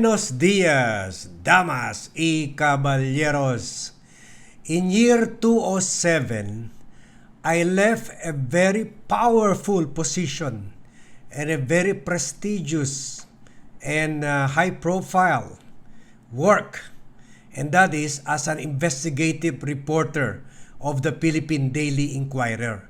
Buenos dias, damas y caballeros. In year 207, I left a very powerful position and a very prestigious and uh, high profile work, and that is as an investigative reporter of the Philippine Daily Inquirer.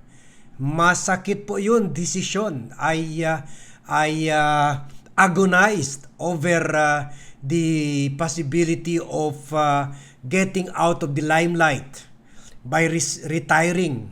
Masakit po yun, desisyon. I, uh, I uh, agonized over uh, the possibility of uh, getting out of the limelight by res- retiring,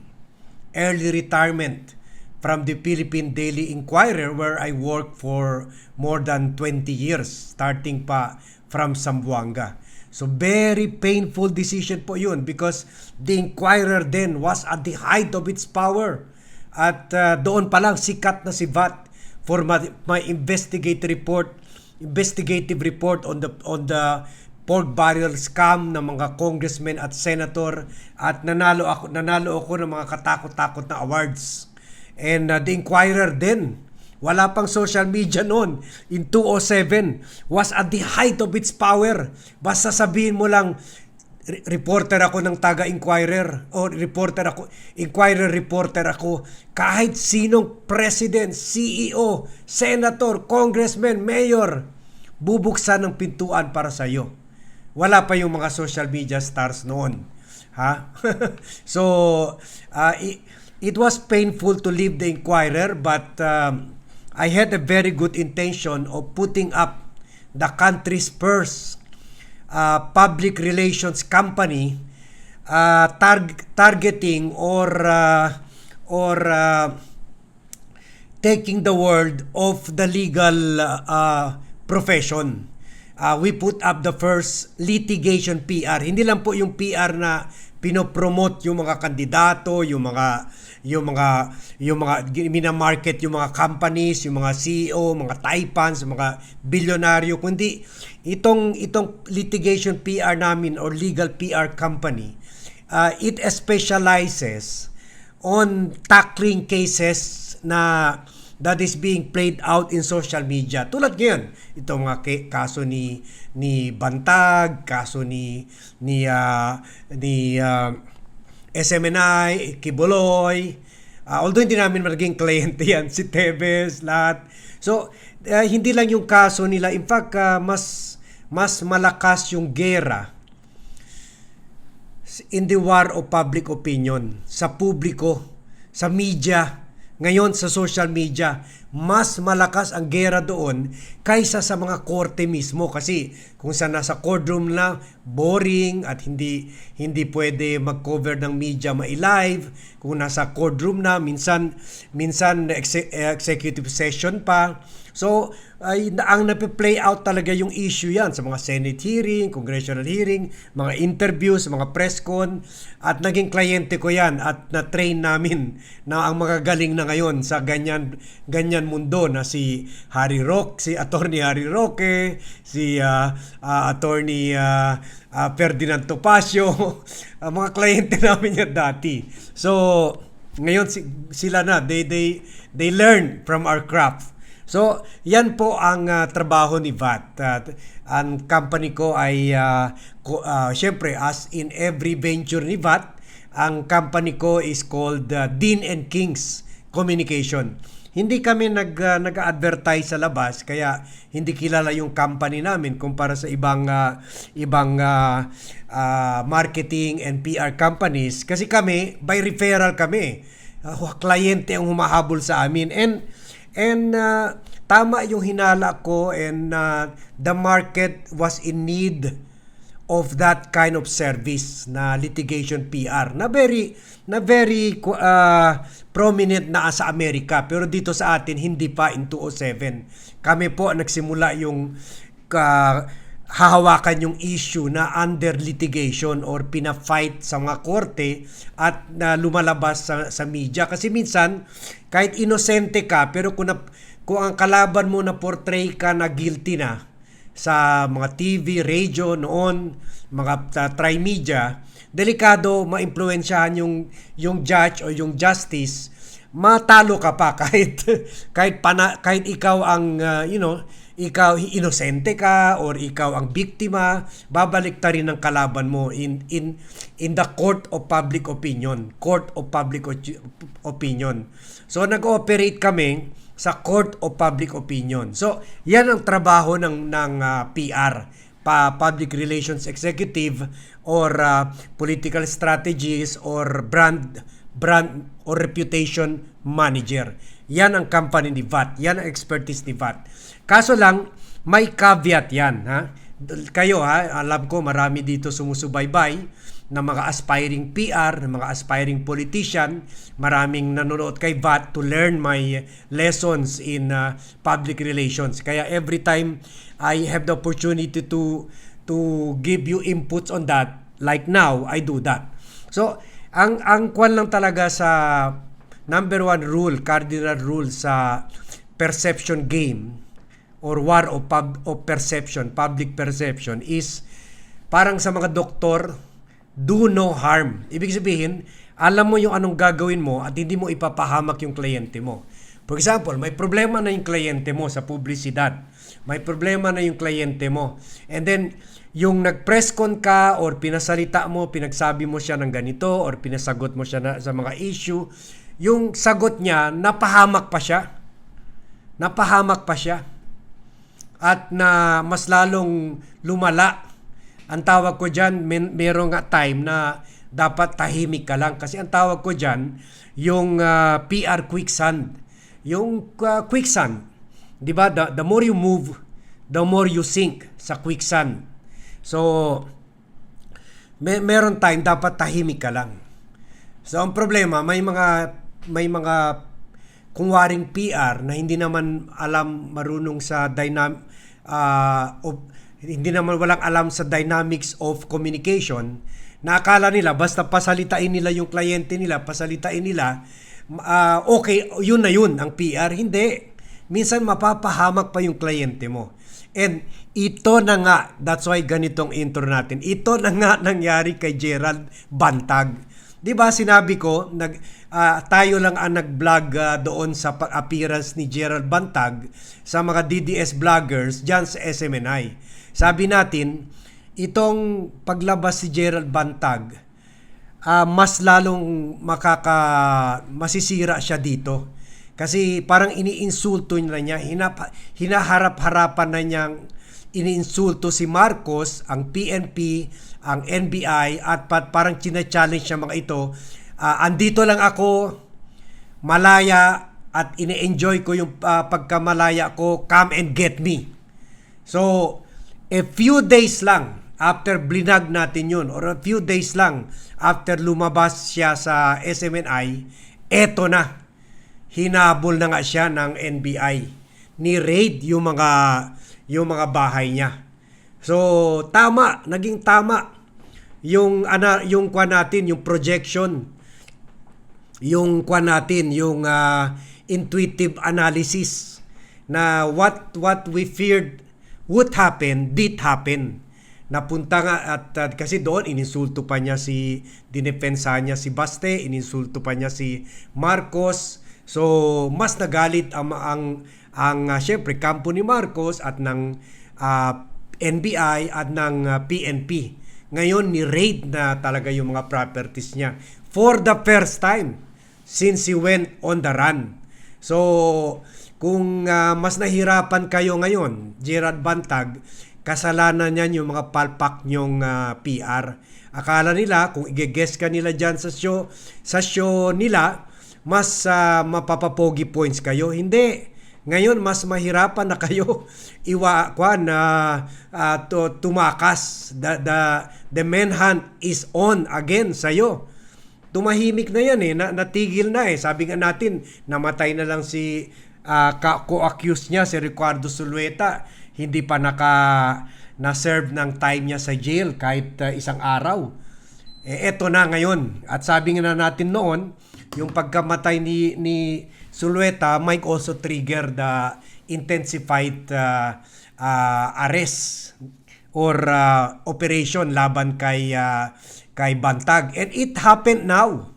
early retirement from the Philippine Daily Inquirer where I worked for more than 20 years, starting pa from Zamboanga. So very painful decision po yun because the Inquirer then was at the height of its power. At uh, doon pa lang sikat na si VAT for my, my investigative report investigative report on the on the pork barrel scam ng mga congressmen at senator at nanalo ako nanalo ako ng mga katakot-takot na awards. And uh, the Inquirer din wala pang social media noon in 207 was at the height of its power. Basta sabihin mo lang reporter ako ng taga-inquirer o reporter ako, inquirer reporter ako. Kahit sinong president, CEO, senator, congressman, mayor, bubuksan ng pintuan para sa iyo. Wala pa yung mga social media stars noon. Ha? so, uh, it, it was painful to leave the inquirer but um, I had a very good intention of putting up the country's first uh, public relations company uh, tar- targeting or uh, or uh, taking the world of the legal uh, profession. Uh, we put up the first litigation PR. Hindi lang po yung PR na pinopromote yung mga kandidato, yung mga yung mga yung mga minamarket yung mga companies, yung mga CEO, mga taipans, mga bilyonaryo kundi itong itong litigation PR namin or legal PR company uh, it specializes on tackling cases na that is being played out in social media. Tulad ngayon, itong uh, kaso ni ni Bantag, kaso ni ni uh, ni uh, SMNI, Kibuloy. Uh, although hindi namin magiging kliyente yan, si Tevez, lahat. So, uh, hindi lang yung kaso nila. In fact, uh, mas mas malakas yung gera in the war of public opinion sa publiko, sa media, ngayon sa social media, mas malakas ang gera doon kaysa sa mga korte mismo. Kasi kung sa nasa courtroom lang boring at hindi hindi pwede mag-cover ng media ma-live kung nasa courtroom na minsan minsan exe- executive session pa So, ay, ang nape-play out talaga yung issue yan sa mga Senate hearing, congressional hearing, mga interviews, mga press con, at naging kliyente ko yan at na-train namin na ang mga galing na ngayon sa ganyan, ganyan mundo na si Harry Roque, si Attorney Harry Roque, si uh, uh, Attorney uh, uh, Ferdinand Topacio, uh, mga kliyente namin yan dati. So, ngayon si, sila na, they, they, they learn from our craft. So, yan po ang uh, trabaho ni VAT. Uh, ang company ko ay, uh, ko, uh, syempre, as in every venture ni VAT, ang company ko is called uh, Dean and Kings Communication. Hindi kami nag, uh, nag-advertise sa labas, kaya hindi kilala yung company namin kumpara sa ibang uh, ibang uh, uh, marketing and PR companies. Kasi kami, by referral kami. Uh, kliyente ang humahabol sa amin. And And uh, tama yung hinala ko and uh, the market was in need of that kind of service na litigation PR na very na very uh, prominent na sa Amerika. Pero dito sa atin hindi pa in 207 kami po nagsimula yung uh, hahawakan yung issue na under litigation or pina-fight sa mga korte at na lumalabas sa, sa media. Kasi minsan, kahit inosente ka, pero kung, na, kung ang kalaban mo na portray ka na guilty na sa mga TV, radio noon, mga uh, tri-media, delikado maimpluwensyahan yung, yung judge o yung justice matalo ka pa kahit kahit pana, kahit ikaw ang uh, you know ikaw inosente ka or ikaw ang biktima babalik ta rin ng kalaban mo in in in the court of public opinion court of public opinion so nag-ooperate kami sa court of public opinion so yan ang trabaho ng ng uh, PR pa public relations executive or uh, political strategies or brand brand or reputation manager. Yan ang company ni VAT. Yan ang expertise ni VAT. Kaso lang, may caveat yan. Ha? Kayo, ha? alam ko marami dito sumusubaybay ng mga aspiring PR, ng mga aspiring politician. Maraming nanonood kay VAT to learn my lessons in uh, public relations. Kaya every time I have the opportunity to to give you inputs on that, like now, I do that. So, ang ang kwan lang talaga sa number one rule, cardinal rule sa perception game or war of, pub, of perception, public perception is parang sa mga doktor, do no harm. Ibig sabihin, alam mo yung anong gagawin mo at hindi mo ipapahamak yung kliyente mo. For example, may problema na yung kliyente mo sa publisidad. May problema na yung kliyente mo. And then, yung nag-press con ka or pinasalita mo, pinagsabi mo siya ng ganito or pinasagot mo siya na, sa mga issue, yung sagot niya, napahamak pa siya. Napahamak pa siya. At na mas lalong lumala. Ang tawag ko dyan, may, merong time na dapat tahimik ka lang. Kasi ang tawag ko dyan, yung uh, PR quicksand. Yung uh, quicksand, di ba? The, the more you move, the more you sink sa quicksand. So, may meron time dapat tahimik ka lang. So, ang problema, may mga may mga kung waring PR na hindi naman alam marunong sa dynamic uh, of, hindi naman walang alam sa dynamics of communication na akala nila basta pasalitain nila yung kliyente nila, pasalitain nila uh, okay, yun na yun ang PR. Hindi. Minsan mapapahamak pa yung kliyente mo. And ito na nga, that's why ganitong intro natin. Ito na nga nangyari kay Gerald Bantag. 'Di ba sinabi ko nag uh, tayo lang ang nag-vlog uh, doon sa appearance ni Gerald Bantag sa mga DDS vloggers diyan sa SMNI. Sabi natin, itong paglabas si Gerald Bantag uh, mas lalong makaka masisira siya dito. Kasi parang iniinsulto na niya, hinap, hinaharap-harapan na niyang iniinsulto si Marcos, ang PNP, ang NBI at parang china-challenge siya mga ito. Uh, andito lang ako, malaya at ine-enjoy ko yung uh, pagkamalaya ko, come and get me. So, a few days lang after blinag natin yun or a few days lang after lumabas siya sa SMNI, eto na hinabol na nga siya ng NBI. Ni raid yung mga yung mga bahay niya. So tama, naging tama yung ana yung kwa natin, yung projection yung kwa natin, yung uh, intuitive analysis na what what we feared would happen did happen. Napunta nga at uh, kasi doon ininsulto pa niya si dinepensa niya si Baste, ininsulto pa niya si Marcos, So, mas nagalit ang ang, ang uh, syempre kampo ni Marcos at ng uh, ah, NBI at ng uh, PNP. Ngayon ni raid na talaga yung mga properties niya for the first time since he went on the run. So, kung uh, mas nahirapan kayo ngayon, Gerard Bantag, kasalanan niyan yung mga palpak nyong uh, PR. Akala nila kung i-guess ka nila diyan sa show, sa show nila, mas uh, mapapapogi points kayo. Hindi. Ngayon mas mahirapan na kayo iwa na uh, to, tumakas. The, the, the manhunt is on again sa iyo. Tumahimik na yan eh, na, natigil na eh. Sabi nga natin, namatay na lang si uh, co-accused niya, si Ricardo Sulueta. Hindi pa naka na-serve ng time niya sa jail kahit uh, isang araw. Eh, eto na ngayon. At sabi nga natin noon, yung pagkamatay ni ni Sulueta might also trigger the intensified uh, uh, arrest or uh, operation laban kay uh, kay Bantag and it happened now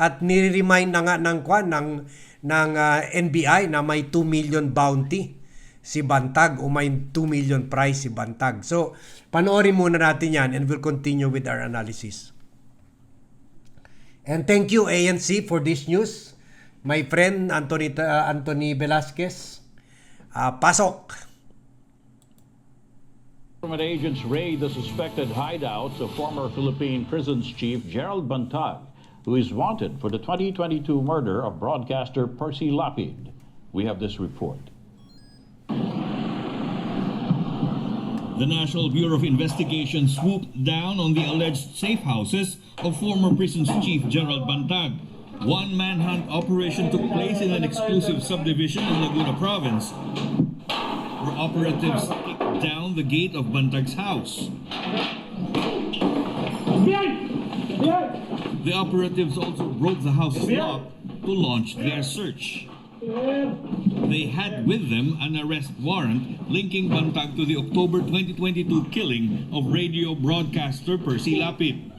at nire-remind na nga ng kwan ng ng ah, NBI na may 2 million bounty si Bantag o may 2 million prize si Bantag. So, panoorin muna natin yan and we'll continue with our analysis. And thank you ANC for this news. My friend Anthony uh, Anthony Velasquez. Ah, pasok. Government agents raid the suspected hideouts of former Philippine prisons chief Gerald Bantag, who is wanted for the 2022 murder of broadcaster Percy Lapid. We have this report. The National Bureau of Investigation swooped down on the alleged safe houses of former prisons chief Gerald Bantag. One manhunt operation took place in an exclusive subdivision in Laguna Province, where operatives kicked down the gate of Bantag's house. The operatives also broke the house lock to launch their search. They had with them an arrest warrant linking Bantag to the October 2022 killing of radio broadcaster Percy Lapid.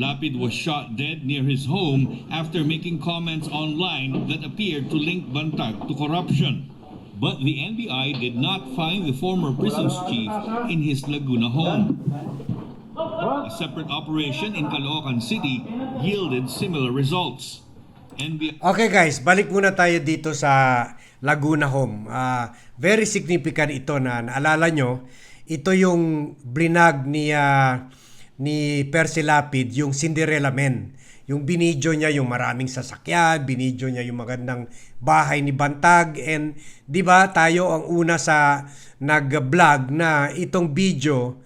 Lapid was shot dead near his home after making comments online that appeared to link Bantag to corruption. But the NBI did not find the former prisons chief in his Laguna home. A separate operation in Caloocan City yielded similar results. NBI Okay guys, balik muna tayo dito sa Laguna Home. Ah, very significant ito na naalala nyo, ito yung blinag ni ah, ni Percy Lapid, yung Cinderella Man. Yung binidyo niya yung maraming sasakyan, binidyo niya yung magandang bahay ni Bantag and 'di ba tayo ang una sa nag-vlog na itong video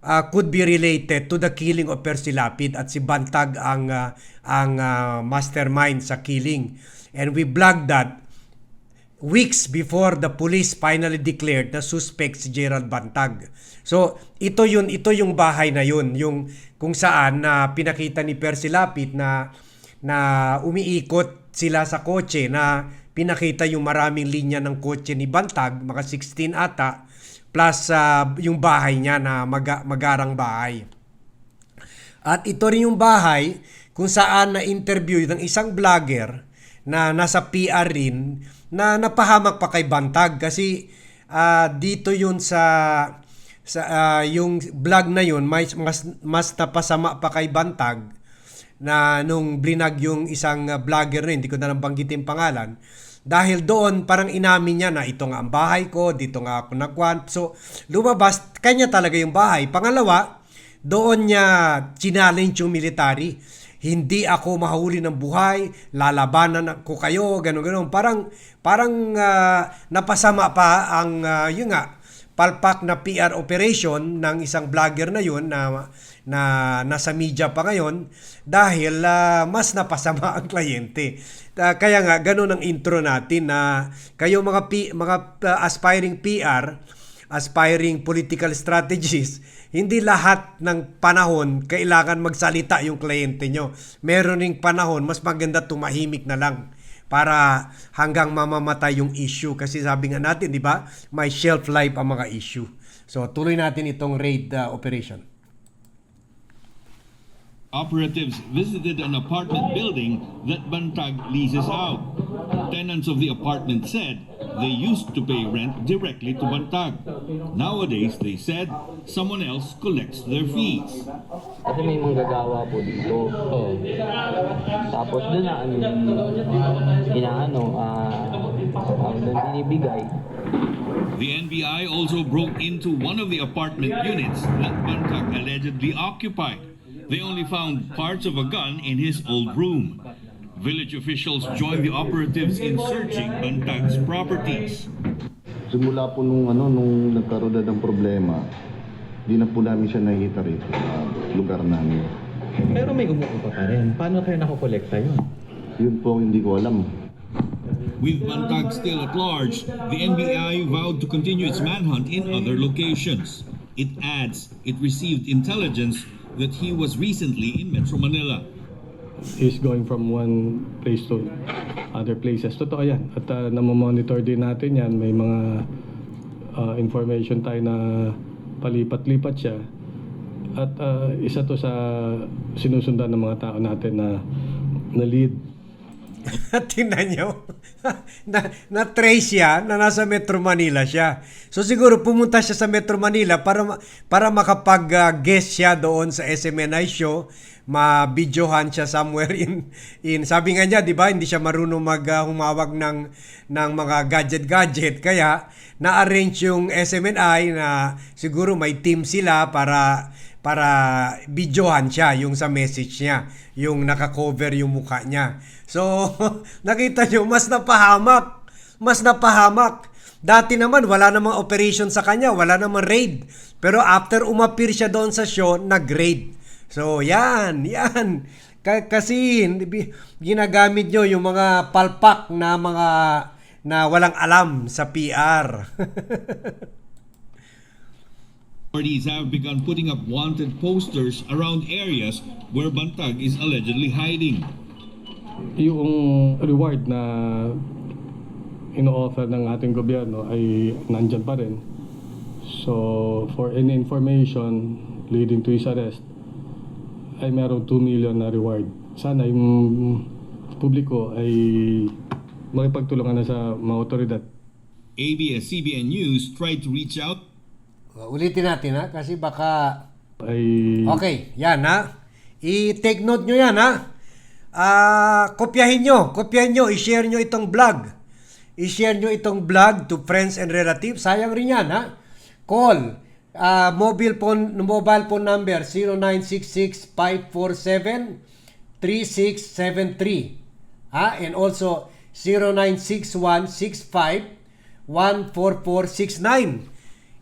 uh, could be related to the killing of Percy Lapid at si Bantag ang uh, ang uh, mastermind sa killing. And we blogged that weeks before the police finally declared the suspect si Gerald Bantag. So, ito yun, ito yung bahay na yun, yung kung saan na pinakita ni Percy Lapid na na umiikot sila sa kotse na pinakita yung maraming linya ng kotse ni Bantag, mga 16 ata, plus ah, yung bahay niya na maga, magarang bahay. At ito rin yung bahay kung saan na-interview ng isang vlogger na nasa PR rin na napahamak pa kay Bantag kasi ah, dito yun sa sa ah, yung vlog na yun mas mas, mas napasama pa kay Bantag na nung blinag yung isang uh, vlogger rin, hindi ko na nabanggitin pangalan, dahil doon parang inamin niya na ito nga ang bahay ko, dito nga ako nagkwan. So lumabas, kanya talaga yung bahay. Pangalawa, doon niya challenge yung military. Hindi ako mahuli ng buhay, lalabanan ko kayo, gano'n gano'n. Parang parang ah, napasama pa ang ah, yun nga palpak na PR operation ng isang vlogger na yun na na nasa media pa ngayon dahil ah, mas napasama ang kliyente. Ah, kaya nga ganun ang intro natin na kayo mga P- mga ah, aspiring PR, aspiring political strategists, hindi lahat ng panahon kailangan magsalita yung kliyente nyo. Meron ring panahon mas maganda tumahimik na lang para hanggang mamamatay yung issue kasi sabi nga natin, di ba? May shelf life ang mga issue. So tuloy natin itong raid ah, operation. Operatives visited an apartment building that Bantag leases out. Tenants of the apartment said they used to pay rent directly to Bantag. Nowadays, they said someone else collects their fees. Kasi may manggagawa po dito. Oo. Tapos doon na ano, inaano, ah, uh, doon binibigay. The NBI also broke into one of the apartment units that Bantag allegedly occupied. They only found parts of a gun in his old room. Village officials joined the operatives in searching Bantag's properties. Simula po nung ano nung nagkaroon na ng problema, di na po namin siya nakikita rito sa lugar namin. Pero may umuupa pa rin. Paano kayo nakokolekta yun? Yun po hindi ko alam. With Bantag still at large, the NBI vowed to continue its manhunt in other locations. It adds it received intelligence that he was recently in Metro Manila. Is going from one place to other places. Totoo yan. At uh, namamonitor din natin yan. May mga uh, information tayo na palipat-lipat siya. At uh, isa to sa sinusundan ng mga tao natin na na lead. Tingnan nyo. na, na-trace siya na nasa Metro Manila siya. So siguro pumunta siya sa Metro Manila para para makapag-guest siya doon sa SMNI show, ma-videohan siya somewhere in in sabi nga niya, 'di ba, hindi siya marunong mag uh, ng ng mga gadget-gadget kaya na-arrange yung SMNI na siguro may team sila para para videohan siya yung sa message niya, yung naka-cover yung mukha niya. So, nakita nyo, mas napahamak. Mas napahamak. Dati naman, wala namang operation sa kanya, wala namang raid. Pero after umapir siya doon sa show, nag-raid. So, yan, yan. K- kasi ginagamit nyo yung mga palpak na mga na walang alam sa PR. Authorities have begun putting up wanted posters around areas where Bantag is allegedly hiding. Yung reward na ino-offer ng ating gobyerno ay nandyan pa rin. So, for any information leading to his arrest, ay merong 2 million na reward. Sana yung publiko ay makipagtulungan na sa mga otoridad. ABS-CBN News tried to reach out Ulitin natin ha, kasi baka Ay Okay, yan ha. I-take note nyo yan ha. Ah, kopyahin nyo, kopyahin nyo, i-share nyo itong vlog. I-share nyo itong vlog to friends and relatives. Sayang rin yan ha. Call ah, mobile phone mobile phone number 0966-547-3673. Ha? And also 0961-65-14469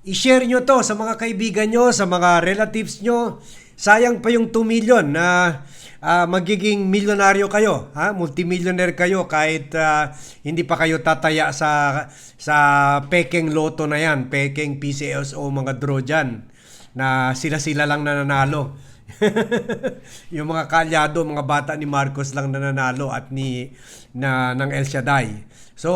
i-share nyo to sa mga kaibigan nyo, sa mga relatives nyo. Sayang pa yung 2 million na ah, magiging milyonaryo kayo, ha? Multimillionaire kayo kahit ah, hindi pa kayo tataya sa sa peking loto na yan, peking PCSO mga draw dyan, na sila-sila lang nananalo. yung mga kalyado, mga bata ni Marcos lang nananalo at ni na ng El Shaddai. So,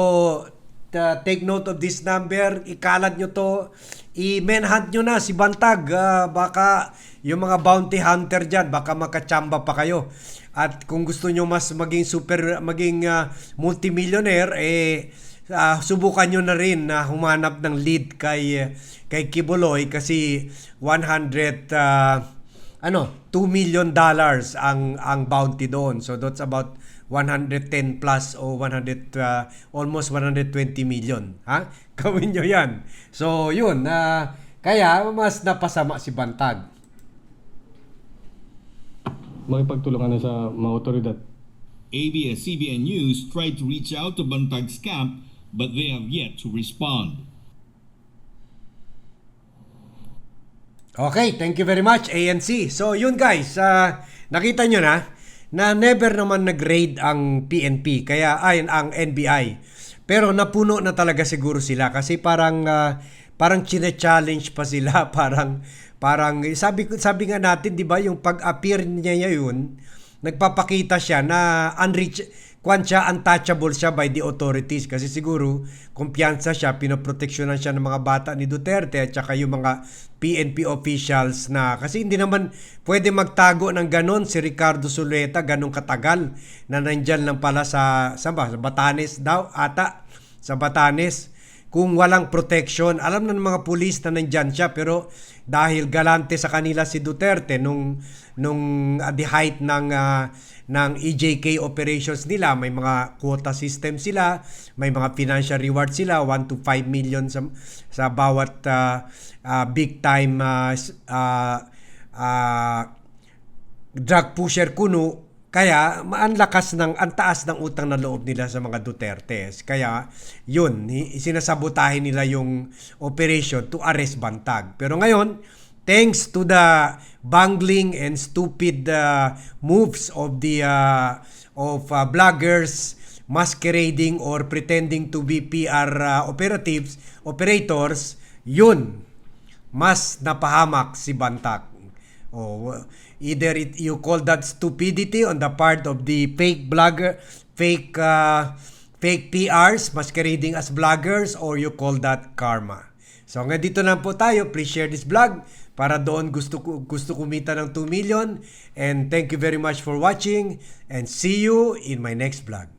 ta- take note of this number, ikalat nyo to, i-manhunt nyo na si Bantag, Ah, baka yung mga bounty hunter dyan, baka makachamba pa kayo. At kung gusto nyo mas maging super, maging ah, multimillionaire, eh, ah, subukan nyo na rin na humanap ng lead kay, kay Kibuloy kasi 100, ah, ano, 2 million dollars ang ang bounty doon. So that's about 110 plus o 100 uh, almost 120 million, ha? Gawin nyo 'yan. So, yun na kaya mas napasama si Bantag. makipagtulungan na sa mga otoridad. ABS-CBN News tried to reach out to Bantag's camp but they have yet to respond. Okay, thank you very much ANC. So, yun guys, ah, nakita nyo na na never naman nag-raid ang PNP, kaya ay ang NBI. Pero napuno na talaga siguro sila kasi parang ah, parang chine-challenge pa sila, parang parang sabi sabi nga natin 'di ba yung pag-appear niya yun, nagpapakita siya na unreach kwan untouchable siya by the authorities kasi siguro kumpiyansa siya, pinoproteksyonan siya ng mga bata ni Duterte at saka yung mga PNP officials na. Kasi hindi naman pwede magtago ng ganon si Ricardo Suleta ganong katagal na nandyan lang pala sa, sa, ba? sa Batanes daw ata. Sa Batanes kung walang protection. Alam na ng mga pulis na nandyan siya pero dahil galante sa kanila si Duterte nung nung at the height ng ah, ng EJK operations nila, may mga quota system sila, may mga financial reward sila, 1 to 5 million sa sa bawat ah, ah, big time ah, s- ah, ah, drug pusher kuno kaya ang lakas ng ang taas ng utang na loob nila sa mga Duterte. Kaya yun, sinasabotahin nila yung operation to arrest Bantag. Pero ngayon, thanks to the bungling and stupid uh, moves of the uh, of uh, bloggers masquerading or pretending to be PR uh, operatives, operators, yun, mas napahamak si Bantak. Oh, either it, you call that stupidity on the part of the fake blogger, fake uh, fake PRs masquerading as bloggers or you call that karma. So hanggang dito lang po tayo. Please share this vlog para doon gusto ko gusto kumita ng 2 million and thank you very much for watching and see you in my next vlog.